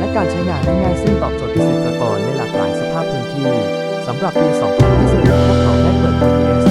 และการใช้งานง่ายซึ่งตอบโจทย์เกษตรกรในหลากหลายสภาพพื้นที่สำหรับปี 2021พวกเขาได้เปิด GPS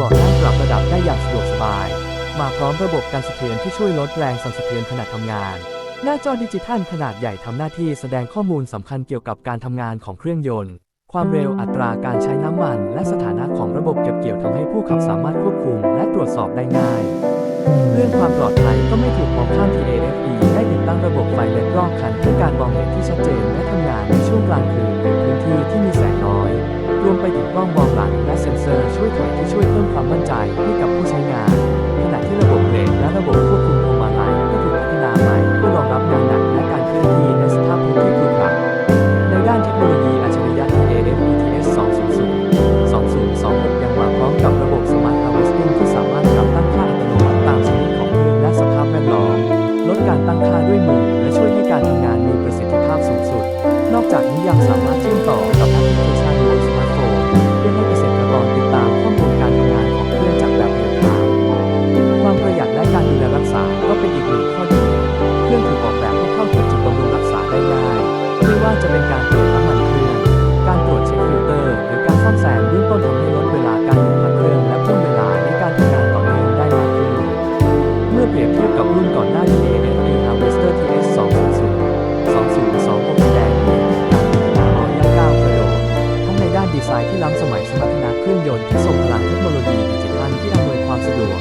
บอร์ดนั่งปรับระดับได้อย่างสะดวกสบาย มาพร้อมระบบการสะเทือนที่ช่วยลดแรงสั่นสะเทือนขณะทำงาน หน้าจอดิจิทัลขนาดใหญ่ทำหน้าที่แสดงข้อมูลสำคัญเกี่ยวกับการทำงานของเครื่องยนต์ ความเร็วอัตราการใช้น้ำมัน และสถานะของระบบเก็บเกี่ยวทำให้ผู้ขับสามารถควบคุม และตรวจสอบได้ง่าย เรื่องความปลอดภัยก็ไม่ถูกมองข้าม TAFE ได้ติดตั้งระบบไฟเล็ดรอบคันเพื่อการมองเห็นที่ชัดเจนและทำงานในช่วงกลางคืนในพื้นที่ที่มีแสง รวมไปถึงกล้องมองหลังและเซ็นเซอร์ช่วยถอยที่ช่วยเพิ่มความมั่นใจให้กับผู้ใช้งาน ขณะที่ระบบเบรกและระบบควบะเป็นการเปลี่ยนน้ำมันเครื่อง การตรวจเช็คฟิลเตอร์ หรือการซ่อมแซมเบื้องต้นทำให้ลดเวลาการหมุนพันเครื่องและเพิ่มเวลาในการทำงานต่อเนื่องได้มากขึ้น เมื่อเปรียบเทียบกับรุ่นก่อนหน้าที่ BMW Harvester TS 200 202 6แดงการพัฒนาล้อยางก้าวกระโดดทั้งในด้านดีไซน์ที่ล้ำสมัยสมรรถนะเครื่องยนต์ที่ทรงพลังเทคโนโลยีดิจิทัลที่อำนวยความสะดวก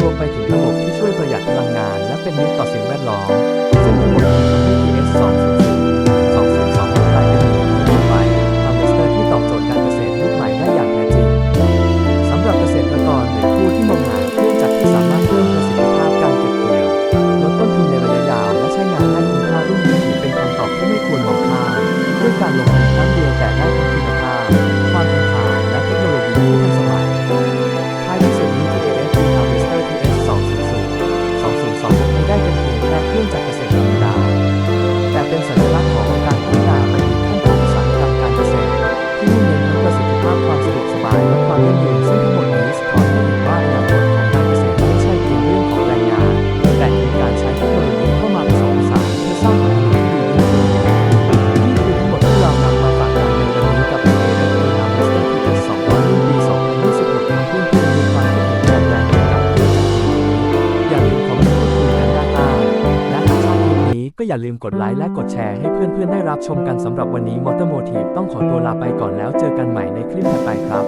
รวมไปถึงระบบที่ช่วยประหยัดพลังงาน และเป็นมิตรต่อสิ่งแวดล้อม なんでかな。 อย่าลืมกดไลค์และกดแชร์ให้เพื่อนๆได้รับชมกันสำหรับวันนี้มอเตอร์โมทีฟต้องขอตัวลาไปก่อนแล้วเจอกันใหม่ในคลิปถัดไปครับ